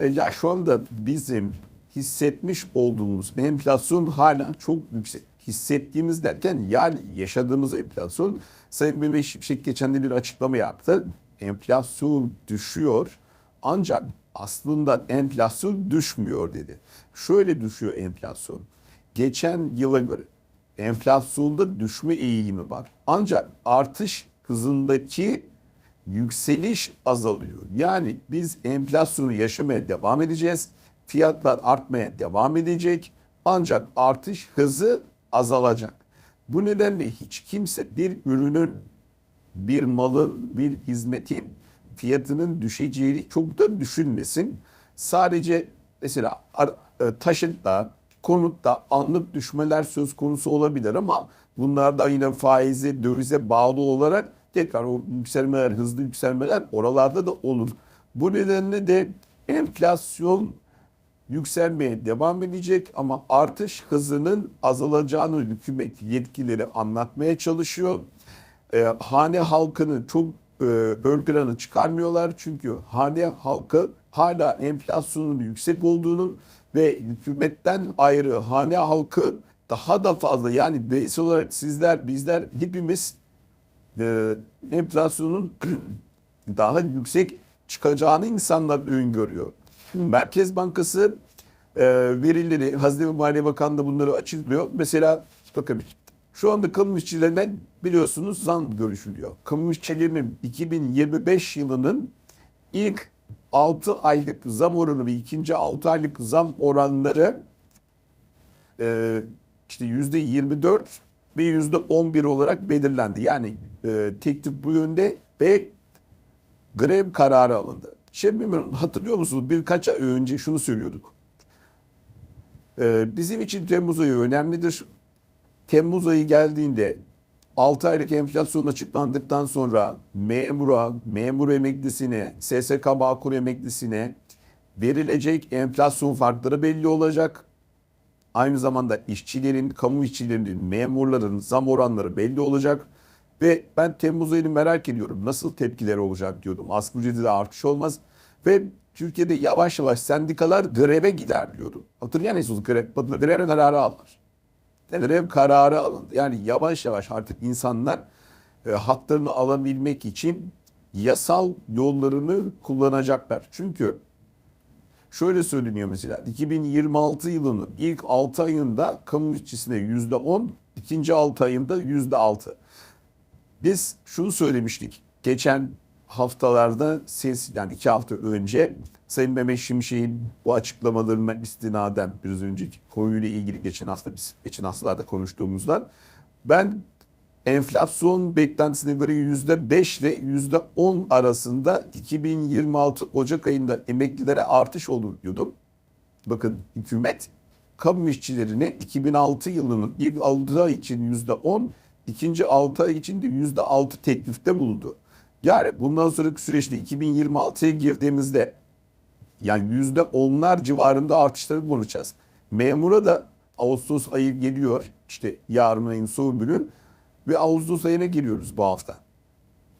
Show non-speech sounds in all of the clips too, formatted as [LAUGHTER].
E, Ya şu anda bizim hissetmiş olduğumuz enflasyon hala çok yüksek. Hissettiğimiz derken yani yaşadığımız enflasyon Sayın Mehmet Şimşek geçen de bir açıklama yaptı. Enflasyon düşüyor ancak aslında enflasyon düşmüyor dedi. Şöyle düşüyor enflasyon. Geçen yıla göre enflasyonda düşme eğilimi var. Ancak artış hızındaki yükseliş azalıyor. Yani biz enflasyonu yaşamaya devam edeceğiz. Fiyatlar artmaya devam edecek. Ancak artış hızı azalacak. Bu nedenle hiç kimse bir ürünün, bir malın, bir hizmetin fiyatının düşeceğini çok da düşünmesin. Sadece mesela e, taşıtta, konutta anlık düşmeler söz konusu olabilir ama bunlar da yine faize, dövize bağlı olarak tekrar o yükselmeler, hızlı yükselmeler oralarda da olur. Bu nedenle de enflasyon yükselmeye devam edecek ama artış hızının azalacağını hükümet yetkileri anlatmaya çalışıyor. Ee, hane halkını çok e, ön plana çıkarmıyorlar çünkü hane halkı hala enflasyonun yüksek olduğunu ve hükümetten ayrı hane halkı daha da fazla yani bireysel olarak sizler bizler hepimiz e, enflasyonun [CLEARS THROAT] daha yüksek çıkacağını insanlar öngörüyor. Merkez Bankası e, verileri, Hazine ve Maliye Bakanlığı bunları açıklıyor. Mesela bakın şu anda kamu işçilerine biliyorsunuz zam görüşülüyor. Kamu işçilerinin 2025 yılının ilk 6 aylık zam oranı ve ikinci 6 aylık zam oranları e, işte yüzde 24 ve yüzde 11 olarak belirlendi. Yani e, teklif bu yönde ve grev kararı alındı. Şimdi hatırlıyor musunuz birkaç ay önce şunu söylüyorduk. E, bizim için Temmuz ayı önemlidir. Temmuz ayı geldiğinde 6 aylık enflasyon açıklandıktan sonra memura, memur emeklisine, SSK Bağkur emeklisine verilecek enflasyon farkları belli olacak. Aynı zamanda işçilerin, kamu işçilerinin, memurların zam oranları belli olacak. Ve ben Temmuz ayını merak ediyorum. Nasıl tepkiler olacak diyordum. Asgari ücrette artış olmaz. Ve Türkiye'de yavaş yavaş sendikalar greve gider diyordum. Hatırlayan musunuz? Grev, grev kararı alır. Grev kararı alındı. Yani yavaş yavaş artık insanlar e, haklarını alabilmek için yasal yollarını kullanacaklar. Çünkü Şöyle söyleniyor mesela 2026 yılının ilk 6 ayında kamu işçisine %10, ikinci 6 ayında %6. Biz şunu söylemiştik geçen haftalarda siz yani iki hafta önce Sayın Mehmet Şimşek'in bu açıklamalarına istinaden biraz önceki konuyla ilgili geçen hafta biz geçen haftalarda konuştuğumuzda ben enflasyon beklentisine göre yüzde 5 ve yüzde 10 arasında 2026 Ocak ayında emeklilere artış olur diyordum. Bakın hükümet kamu işçilerine 2006 yılının ilk 6 ay için yüzde 10, ikinci 6 ay için de yüzde 6 teklifte bulundu. Yani bundan sonraki süreçte 2026'ya girdiğimizde yani yüzde onlar civarında artışları bulacağız. Memura da Ağustos ayı geliyor. İşte yarın ayın son günü ve Ağustos ayına giriyoruz bu hafta.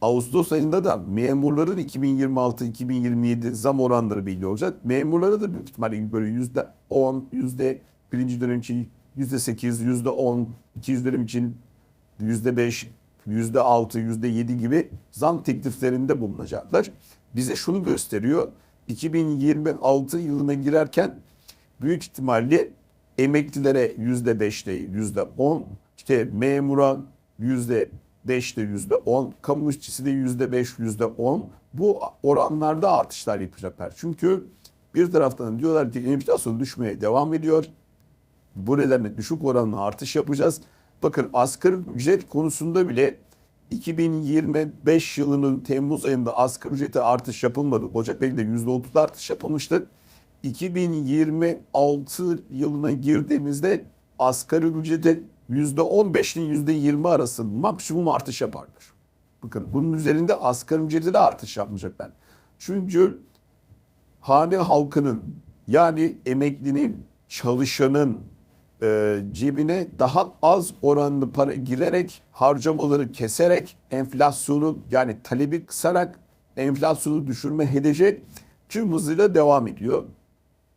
Ağustos ayında da memurların 2026-2027 zam oranları belli olacak. Memurlara da büyük ihtimalle böyle yüzde 10, yüzde birinci dönem için yüzde 8, yüzde 10, ikinci dönem için 5, yüzde 6, yüzde 7 gibi zam tekliflerinde bulunacaklar. Bize şunu gösteriyor. 2026 yılına girerken büyük ihtimalle emeklilere yüzde 5'te yüzde 10, işte memura yüzde 5'te yüzde 10, kamu işçisi de yüzde 5, yüzde 10. Bu oranlarda artışlar yapacaklar. Çünkü bir taraftan diyorlar ki enflasyon düşmeye devam ediyor. Bu nedenle düşük oranla artış yapacağız. Bakın asgari ücret konusunda bile 2025 yılının Temmuz ayında asgari ücrete artış yapılmadı. Ocak ayında %30 artış yapılmıştı. 2026 yılına girdiğimizde asgari ücrete %15'in %20 arası maksimum artış yaparlar. Bakın bunun üzerinde asgari ücrete de artış yapmayacaklar. Çünkü hane halkının yani emeklinin, çalışanın e, cebine daha az oranlı para girerek, harcamaları keserek, enflasyonu yani talebi kısarak enflasyonu düşürme hedefi tüm hızıyla devam ediyor.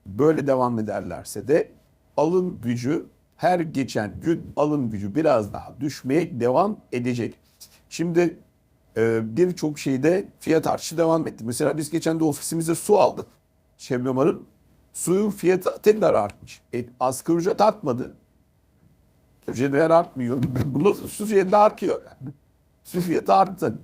Böyle devam ederlerse de alım gücü her geçen gün alım gücü biraz daha düşmeye devam edecek. Şimdi e, birçok şeyde fiyat artışı devam etti. Mesela biz geçen de ofisimize su aldık. Şebnem suyun fiyatı tekrar artmış. E, asgari ücret artmadı. Ücretler artmıyor. [LAUGHS] Bunun su fiyatı artıyor. Su fiyatı arttı.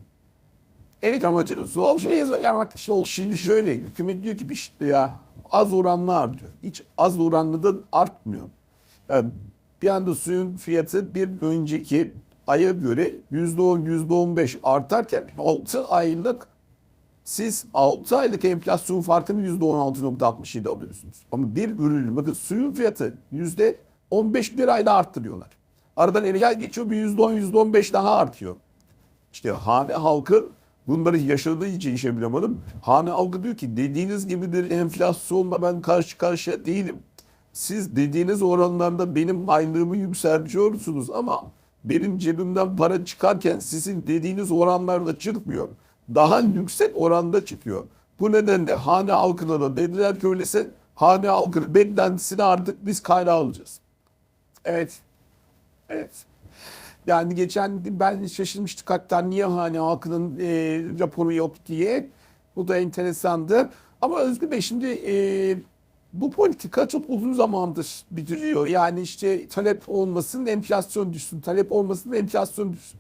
Evet ama su ol şey yazmak işte şimdi şöyle hükümet diyor ki işte ya az oranlı artıyor. Hiç az oranlı da artmıyor. Yani bir anda suyun fiyatı bir önceki aya göre yüzde on, yüzde on beş artarken 6 aylık siz 6 aylık enflasyon farkını yüzde on altı nokta altmış yedi alıyorsunuz. Ama bir ürünün bakın suyun fiyatı yüzde on beş bir ayda arttırıyorlar. Aradan el geçiyor bir yüzde on, yüzde on beş daha artıyor. İşte hane halkı bunları yaşadığı için işe bilamadım. Hane halkı diyor ki dediğiniz gibi bir enflasyonla ben karşı karşıya değilim. Siz dediğiniz oranlarda benim aylığımı yükseltiyorsunuz ama benim cebimden para çıkarken sizin dediğiniz oranlarda çıkmıyor. Daha yüksek oranda çıkıyor. Bu nedenle hane halkına da dediler ki öyleyse hane halkının beklentisini artık biz kaynağı alacağız. Evet. Evet. Yani geçen ben şaşırmıştık hatta niye hani halkının e, raporu yok diye. Bu da enteresandı. Ama Özgür Bey şimdi e, bu politika çok uzun zamandır bitiriyor. Yani işte talep olmasın enflasyon düşsün, talep olmasın enflasyon düşsün.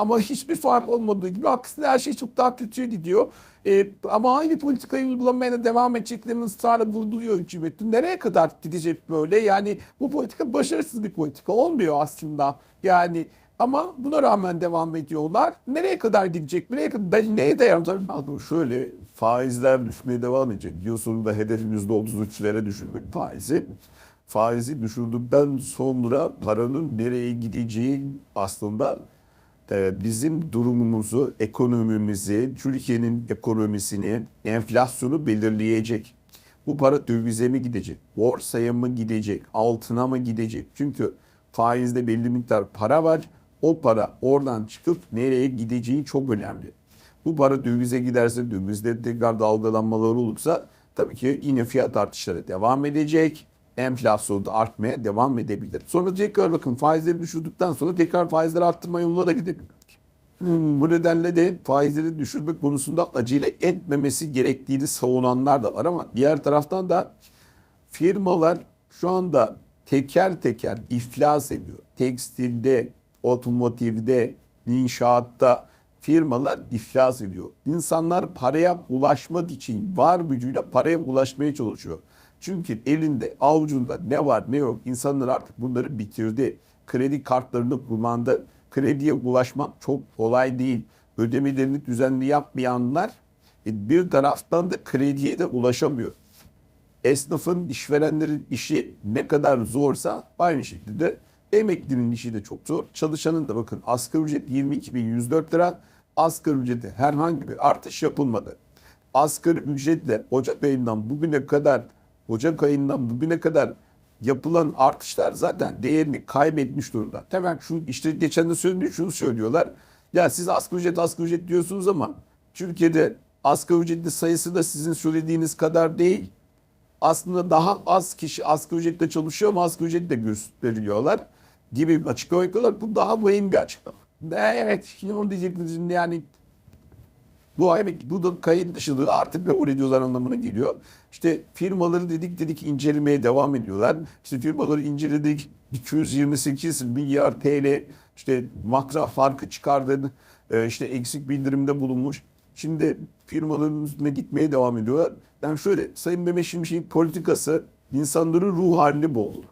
Ama hiçbir fark olmadığı gibi aksine her şey çok daha kötüye gidiyor. E, ama aynı politikayı uygulamaya devam edeceklerini ısrarla vurguluyor hükümet. Nereye kadar gidecek böyle? Yani bu politika başarısız bir politika olmuyor aslında. Yani ama buna rağmen devam ediyorlar. Nereye kadar gidecek? Nereye kadar? Ben neye dayanacağım? Şöyle faizler düşmeye devam edecek. Yıl sonunda hedefim %33'lere düşürmek faizi. Faizi düşürdükten sonra paranın nereye gideceği aslında bizim durumumuzu, ekonomimizi, Türkiye'nin ekonomisini, enflasyonu belirleyecek. Bu para dövize mi gidecek, borsaya mı gidecek, altına mı gidecek? Çünkü faizde belli miktar para var. O para oradan çıkıp nereye gideceği çok önemli. Bu para dövize giderse, dövizde tekrar dalgalanmalar olursa tabii ki yine fiyat artışları devam edecek. Enflasyon da artmaya devam edebilir. Sonra tekrar bakın faizleri düşürdükten sonra tekrar faizleri arttırma yoluna da gidebilir. Hmm, bu nedenle de faizleri düşürmek konusunda acele etmemesi gerektiğini savunanlar da var ama diğer taraftan da firmalar şu anda teker teker iflas ediyor. Tekstilde, otomotivde, inşaatta firmalar iflas ediyor. İnsanlar paraya ulaşmak için var gücüyle paraya ulaşmaya çalışıyor. Çünkü elinde, avucunda ne var ne yok insanlar artık bunları bitirdi. Kredi kartlarını kullandı. Krediye ulaşmak çok kolay değil. Ödemelerini düzenli yapmayanlar e, bir taraftan da krediye de ulaşamıyor. Esnafın, işverenlerin işi ne kadar zorsa aynı şekilde emeklinin işi de çok zor. Çalışanın da bakın asgari ücret 22.104 lira. Asgari ücrete herhangi bir artış yapılmadı. Asgari ücretle Ocak ayından bugüne kadar Ocak ayından bugüne kadar yapılan artışlar zaten değerini kaybetmiş durumda. Hemen şu işte geçen de söylediğim şunu söylüyorlar. Ya siz asgari ücret asgari ücret diyorsunuz ama Türkiye'de asgari ücretli sayısı da sizin söylediğiniz kadar değil. Aslında daha az kişi asgari ücretle çalışıyor ama asgari ücretle gösteriliyorlar gibi bir açıklama yapıyorlar. Bu daha mühim bir açıklama. Evet, şimdi onu diyecektiniz yani bu emek, bu da kayıt dışılığı artık kabul ediyorlar anlamına geliyor. İşte firmaları dedik dedik incelemeye devam ediyorlar. İşte firmaları inceledik 228 milyar TL işte makra farkı çıkardığını e, işte eksik bildirimde bulunmuş. Şimdi firmaların üstüne gitmeye devam ediyorlar. Yani şöyle Sayın Mehmet Şimşek'in politikası insanların ruh halini boğdu.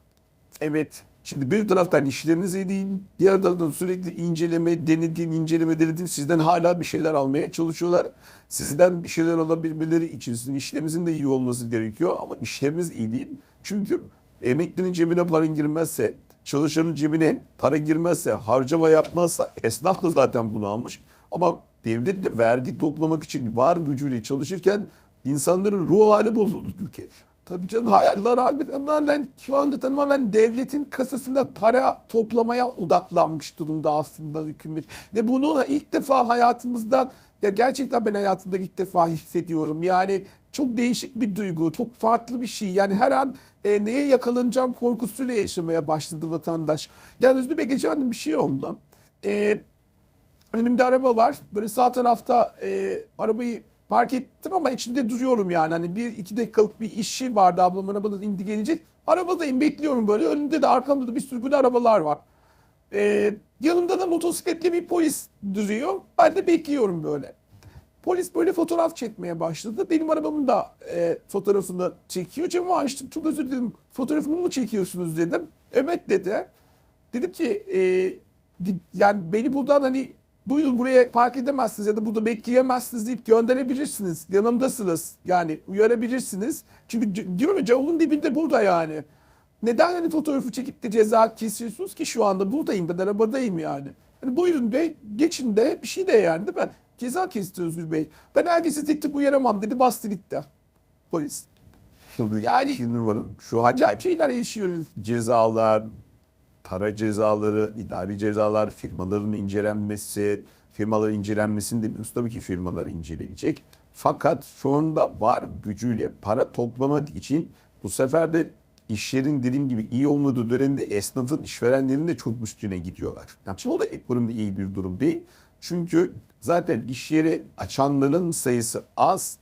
Evet Şimdi bir taraftan işleriniz iyi değil, diğer taraftan sürekli inceleme, denedim, inceleme, denedim. Sizden hala bir şeyler almaya çalışıyorlar. Sizden bir şeyler alabilmeleri için sizin işlerinizin de iyi olması gerekiyor ama işleriniz iyi değil. Çünkü emeklinin cebine para girmezse, çalışanın cebine para girmezse, harcama yapmazsa, esnaf da zaten bunu almış. Ama devlet de vergi toplamak için var gücüyle çalışırken insanların ruh hali bozuldu Türkiye. Tabii canım hayaller tamamen şu anda tamamen devletin kasasında para toplamaya odaklanmış durumda aslında hükümet. Ve bunu ilk defa hayatımızda ya gerçekten ben hayatımda ilk defa hissediyorum. Yani çok değişik bir duygu, çok farklı bir şey. Yani her an e, neye yakalanacağım korkusuyla yaşamaya başladı vatandaş. Yani Özgür Bey geçen bir şey oldu. E, önümde araba var. Böyle sağ tarafta e, arabayı park ettim ama içinde duruyorum yani. Hani bir iki dakikalık bir işi vardı ablam arabadan indi gelecek. Arabadayım bekliyorum böyle. Önümde de arkamda da bir sürü böyle arabalar var. E, yanımda da motosikletli bir polis duruyor. Ben de bekliyorum böyle. Polis böyle fotoğraf çekmeye başladı. Benim arabamın da e, fotoğrafını çekiyor. Camı açtım. Çok özür dilerim. Fotoğrafımı mı çekiyorsunuz dedim. Evet dedi. Dedim ki e, yani beni buradan hani buyurun buraya park edemezsiniz ya da burada bekleyemezsiniz deyip gönderebilirsiniz. Yanımdasınız. Yani uyarabilirsiniz. Çünkü diyorum ya camın dibinde burada yani. Neden hani fotoğrafı çekip de ceza kesiyorsunuz ki şu anda buradayım ben arabadayım yani. Hani buyurun bey geçin de bir şey de yani değil mi? Ceza kesti Özgür Bey. Ben herkesi tek tek uyaramam dedi bastı gitti. Polis. Şimdi Yani- şimdi. Şu acayip şeyler yaşıyoruz. cezalar, para cezaları, idari cezalar, firmaların incelenmesi, firmaların incelenmesini demiyoruz. Tabii ki firmalar inceleyecek. Fakat şu anda var gücüyle para toplamak için bu sefer de iş yerin dediğim gibi iyi olmadığı dönemde esnafın, işverenlerin de çok üstüne gidiyorlar. Yani şimdi o da ekonomide iyi bir durum değil. Çünkü zaten iş yeri açanların sayısı az,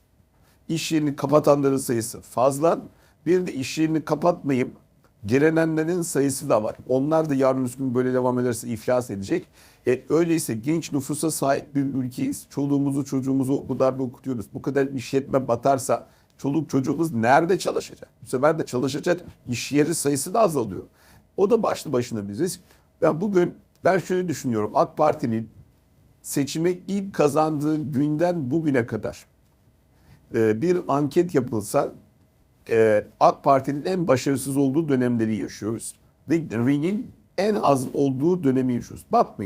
iş yerini kapatanların sayısı fazla. Bir de iş yerini kapatmayıp direnenlerin sayısı da var. Onlar da yarın üst gün böyle devam ederse iflas edecek. E, öyleyse genç nüfusa sahip bir ülkeyiz. Çoluğumuzu çocuğumuzu o kadar da okutuyoruz. Bu kadar işletme batarsa çoluk çocuğumuz nerede çalışacak? Bu sefer de çalışacak iş yeri sayısı da azalıyor. O da başlı başına bir risk. Ben bugün ben şöyle düşünüyorum. AK Parti'nin seçime ilk kazandığı günden bugüne kadar e, bir anket yapılsa e, AK Parti'nin en başarısız olduğu dönemleri yaşıyoruz. Ringin en az olduğu dönemi yaşıyoruz. Bakmayın.